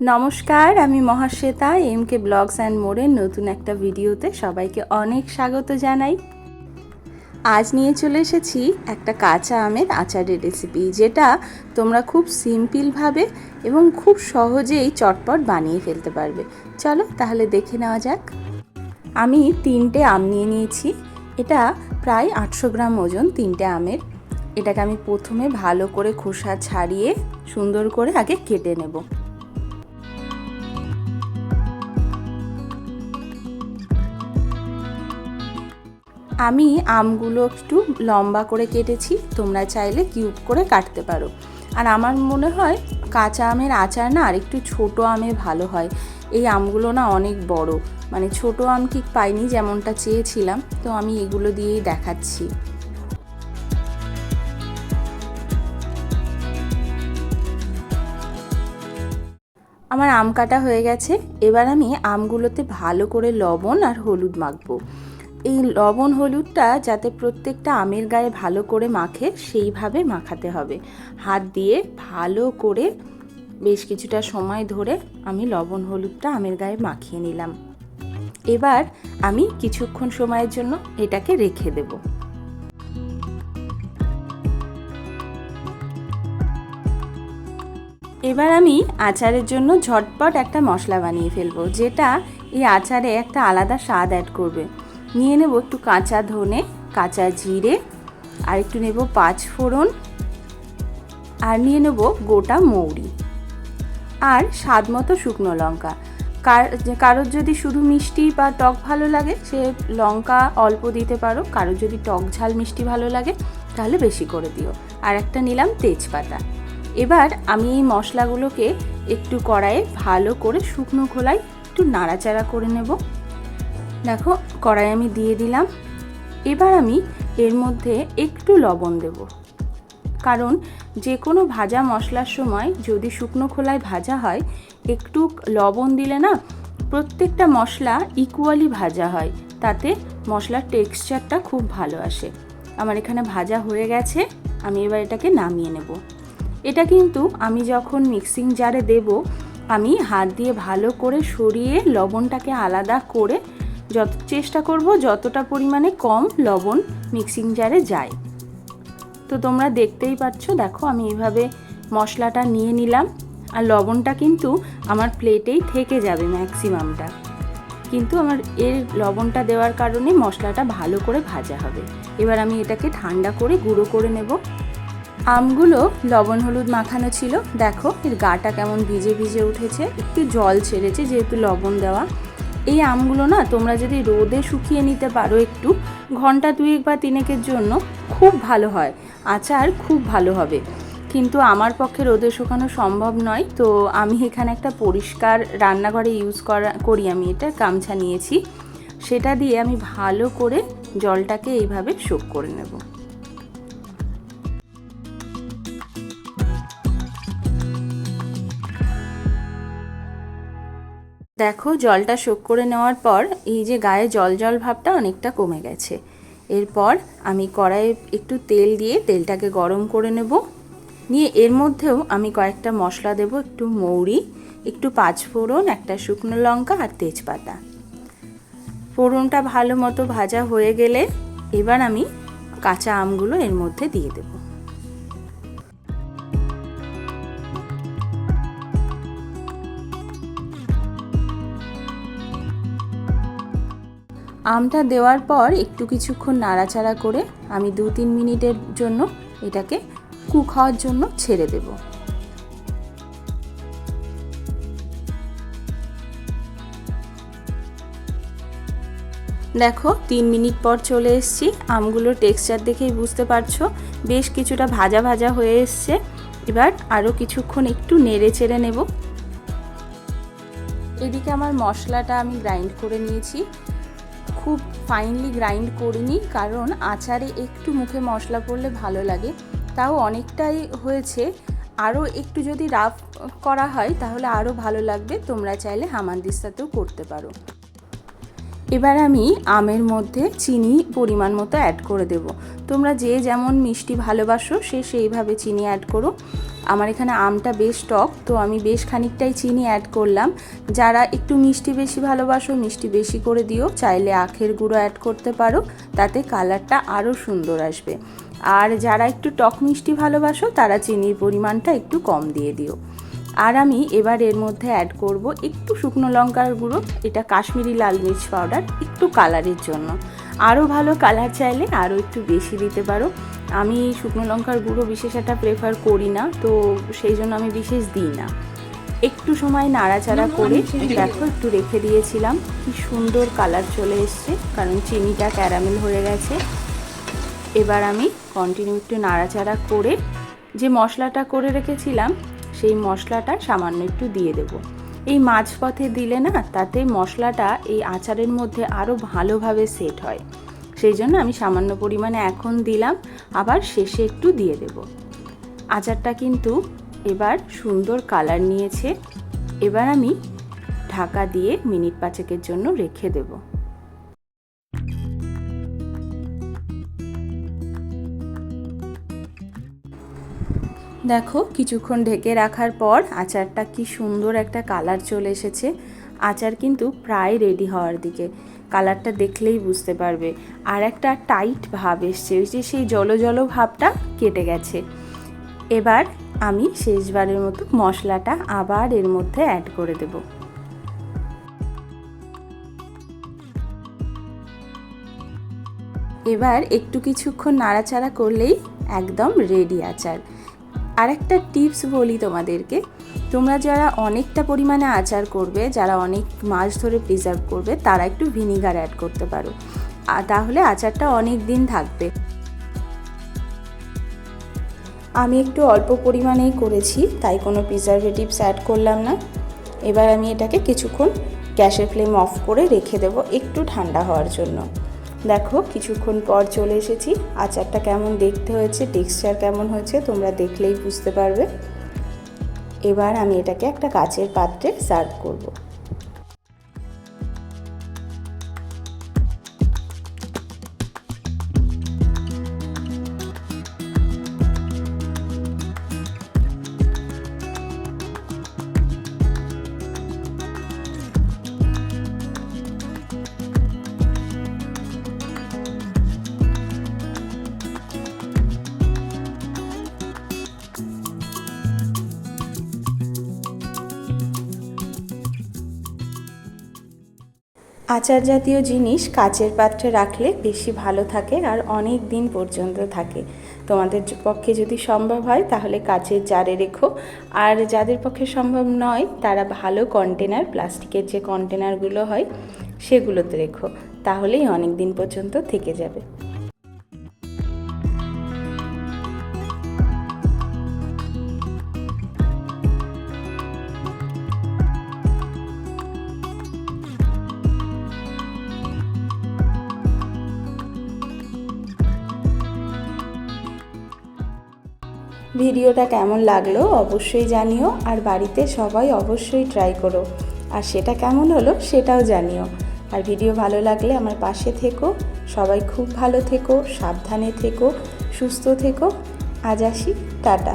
নমস্কার, আমি Mahasweta M K blogs and মোড়ের নতুন একটা ভিডিওতে সবাইকে অনেক স্বাগত জানাই। আজ নিয়ে চলে এসেছি একটা কাঁচা আমের আচারের রেসিপি যেটা তোমরা খুব সিম্পলভাবে এবং খুব সহজেই চটপট বানিয়ে ফেলতে পারবে। চলো তাহলে দেখে নেওয়া যাক। আমি তিনটে আম নিয়ে নিয়েছি, এটা প্রায় আটশো গ্রাম ওজন তিনটে আমের। এটাকে আমি প্রথমে ভালো করে খোসা ছাড়িয়ে সুন্দর করে আগে কেটে নেব। আমি আমগুলো একটু লম্বা করে কেটেছি, তোমরা চাইলে কিউব করে কাটতে পারো। আর আমার মনে হয় কাঁচা আমের আচার না আর একটু ছোটো আমে ভালো হয়। এই আমগুলো না অনেক বড়। মানে ছোট আম ঠিক পাইনি যেমনটা চেয়েছিলাম, তো আমি এগুলো দিয়েই দেখাচ্ছি। আমার আম কাটা হয়ে গেছে। এবার আমি আমগুলোতে ভালো করে লবণ আর হলুদ মাখবো। এই লবণ হলুদটা যাতে প্রত্যেকটা আমের গায়ে ভালো করে মাখে, সেইভাবে মাখাতে হবে। হাত দিয়ে ভালো করে বেশ কিছুটা সময় ধরে আমি লবণ হলুদটা আমের গায়ে মাখিয়ে নিলাম। এবার আমি কিছুক্ষণ সময়ের জন্য এটাকে রেখে দেব। এবার আমি আচারের জন্য ঝটপট একটা মশলা বানিয়ে ফেলব, যেটা এই আচারে একটা আলাদা স্বাদ অ্যাড করবে। নিয়ে নেব একটু কাঁচা ধনে, কাঁচা জিরে, আর একটু নেব পাঁচ ফোড়ন, আর নিয়ে নেব গোটা মৌরি। আর স্বাদ মতো শুকনো লঙ্কা। কার কারোর যদি শুধু মিষ্টি বা টক ভালো লাগে, সে লঙ্কা অল্প দিতে পারো। কারোর যদি টক ঝাল মিষ্টি ভালো লাগে, তাহলে বেশি করে দিও। আর একটা নিলাম তেজপাতা। এবার আমি এই মশলাগুলোকে একটু কড়াইয়ে ভালো করে শুকনো খোলায় একটু নাড়াচাড়া করে নেব। দেখো কড়াই আমি দিয়ে দিলাম। এবার আমি এর মধ্যে একটু লবণ দেব। কারণ যে কোনো ভাজা মশলার সময় যদি শুকনো খোলায় ভাজা হয়, একটু লবণ দিলে না প্রত্যেকটা মশলা ইকুয়ালি ভাজা হয়। তাতে মশলার টেক্সচারটা খুব ভালো আসে। আমার এখানে ভাজা হয়ে গেছে, আমি এবার এটাকে নামিয়ে নেব। এটা কিন্তু আমি যখন মিক্সিং জারে দেব, আমি হাত দিয়ে ভালো করে সরিয়ে লবণটাকে আলাদা করে যত চেষ্টা করব যতটা পরিমাণে কম লবণ মিক্সিং জারে যায়। তো তোমরা দেখতেই পাচ্ছ, দেখো আমি এইভাবে মশলাটা নিয়ে নিলাম। আর লবণটা কিন্তু আমার প্লেটেই থেকে যাবে ম্যাক্সিমামটা কিন্তু আমার এর লবণটা দেওয়ার কারণে মশলাটা ভালো করে ভাজা হবে। এবার আমি এটাকে ঠান্ডা করে গুঁড়ো করে নেব। আমগুলো লবণ হলুদ মাখানো ছিল। দেখো এর গাটা কেমন ভিজে ভিজে উঠেছে। একটু জল ছেড়েছে যেহেতু লবণ দেওয়া। এই আমগুলো না তোমরা যদি রোদে শুকিয়ে নিতে পারো একটু, ঘণ্টা দুয়েক বা তিনেকের জন্য খুব ভালো হয়, আচার খুব ভালো হবে। কিন্তু আমার পক্ষে রোদে শুকানো সম্ভব নয়, তো আমি এখানে একটা পরিষ্কার রান্নাঘরে ইউজ করা, করি আমি, এটা গামছা নিয়েছি। সেটা দিয়ে আমি ভালো করে জলটাকে এইভাবে শোক করে নেব। দেখো, জলটা শোক করে নেওয়ার পর এই যে গায়ে জল জল ভাবটা অনেকটা কমে গেছে। এরপর আমি কড়াইয়ে একটু তেল দিয়ে তেলটাকে গরম করে নেব। নিয়ে এর মধ্যেও আমি কয়েকটা মশলা দেব, একটু মৌরি, একটু পাঁচফোড়ন একটা শুকনো লঙ্কা আর তেজপাতা। ফোড়নটা ভালো মতো ভাজা হয়ে গেলে এবার আমি কাঁচা আমগুলো এর মধ্যে দিয়ে দেবো। আমটা দেওয়ার পর একটু কিছুক্ষণ নাড়াচাড়া করে আমি দু তিন মিনিটের জন্য এটাকে কুক হওয়ার জন্য ছেড়ে দেব। দেখো, তিন মিনিট পর চলে এসছি। আমগুলোর টেক্সচার দেখেই বুঝতে পারছ। বেশ কিছুটা ভাজা ভাজা হয়ে এসছে। এবার আরও কিছুক্ষণ একটু নেড়ে চেড়ে নেব। এদিকে আমার মশলাটা আমি গ্রাইন্ড করে নিয়েছি। খুব ফাইনলি গ্রাইন্ড করিনি, কারণ আচারে একটু মুখে মশলা পড়লে ভালো লাগে। তাও অনেকটাই হয়েছে। আরও একটু যদি রাফ করা হয়, তাহলে আরও ভালো লাগবে। তোমরা চাইলে হামানদিস্তাতেও করতে পারো। এবার আমি আমের মধ্যে চিনি পরিমাণ মতো অ্যাড করে দেব। তোমরা যে যেমন মিষ্টি ভালোবাসো, সে সেইভাবে চিনি অ্যাড করো। আমার এখানে আমটা বেশ টক, তো আমি বেশ খানিকটাই চিনি অ্যাড করলাম। যারা একটু মিষ্টি বেশি ভালোবাসো, মিষ্টি বেশি করে দিও, চাইলে আখের গুঁড়ো অ্যাড করতে পারো, তাতে কালারটা আরও সুন্দর আসবে। আর যারা একটু টক মিষ্টি ভালোবাসো, তারা চিনির পরিমাণটা একটু কম দিয়ে দিও। আর আমি এবার এর মধ্যে অ্যাড করব একটু শুকনো লঙ্কার গুঁড়ো, এটা কাশ্মীরি লাল মির্চ পাউডার একটু কালারের জন্য। আরও ভালো কালার চাইলে আরও একটু বেশি দিতে পারো। আমি শুকনো লঙ্কার গুঁড়ো বিশেষ একটা প্রেফার করি না তো সেই জন্য আমি বিশেষ দিই না। একটু সময় নাড়াচাড়া করে দেখো একটু রেখে দিয়েছিলাম। কি সুন্দর কালার চলে এসছে কারণ চিনিটা ক্যারামেল হয়ে গেছে। এবার আমি কন্টিনিউ একটু নাড়াচাড়া করে যে মশলাটা করে রেখেছিলাম সেই মশলাটা সামান্য একটু দিয়ে দেব। এই মাঝপথে দিলে না তাতে মশলাটা এই আচারের মধ্যে আরও ভালোভাবে সেট হয়। সেই জন্য আমি সামান্য পরিমাণে এখন দিলাম, আবার শেষে একটু দিয়ে দেব। আচারটা কিন্তু এবার সুন্দর কালার নিয়েছে। এবার আমি ঢাকা দিয়ে মিনিট পাঁচেকের জন্য রেখে দেবো। দেখো, কিছুক্ষণ ঢেকে রাখার পর আচারটা কি সুন্দর একটা কালার চলে এসেছে। আচার কিন্তু প্রায় রেডি হওয়ার দিকে। কালারটা দেখলেই বুঝতে পারবে। আর একটা টাইট ভাব এসছে, ওই যে সেই জলো জলো ভাবটা কেটে গেছে। এবার আমি শেষবারের মতো মশলাটা আবার এর মধ্যে অ্যাড করে দেব। এবার একটু কিছুক্ষণ নাড়াচাড়া করলেই একদম রেডি আচার। আরেকটা টিপস বলি তোমাদেরকে। তোমরা যারা অনেকটা পরিমাণে আচার করবে, যারা অনেক মাস ধরে প্রিজার্ভ করবে, তারা একটু ভিনিগার অ্যাড করতে পারো। আর তাহলে আচারটা অনেক দিন থাকবে। আমি একটু অল্প পরিমাণেই করেছি, তাই কোনো প্রিজারভেটিভস অ্যাড করলাম না। এবার আমি এটাকে কিছুক্ষণ গ্যাসের ফ্লেম অফ করে রেখে দেবো, একটু ঠান্ডা হওয়ার জন্য। দেখো, কিছুক্ষণ পর চলে এসেছি। আচারটা কেমন দেখতে হয়েছে টেক্সচার কেমন হয়েছে, তোমরা দেখলেই বুঝতে পারবে। এবার আমি এটাকে একটা কাচের পাত্রে সার্ভ করব। আচার জাতীয় জিনিস কাচের পাত্রে রাখলে বেশি ভালো থাকে আর অনেক দিন পর্যন্ত থাকে। তোমাদের পক্ষে যদি সম্ভব হয়, তাহলে কাচের জারে রেখো। আর যাদের পক্ষে সম্ভব নয়, তারা ভালো কন্টেনার প্লাস্টিকের যে কন্টেনারগুলো হয়, সেগুলোতে রেখো। তাহলেই অনেক দিন পর্যন্ত থেকে যাবে। ভিডিওটা কেমন লাগল অবশ্যই জানিও আর বাড়িতে সবাই অবশ্যই ট্রাই করো। আর সেটা কেমন হলো সেটাও জানিও। আর ভিডিও ভালো লাগলে আমার পাশে থেকো। সবাই খুব ভালো থেকো, সাবধানে থেকো, সুস্থ থেকো। আজ আসি, টাটা।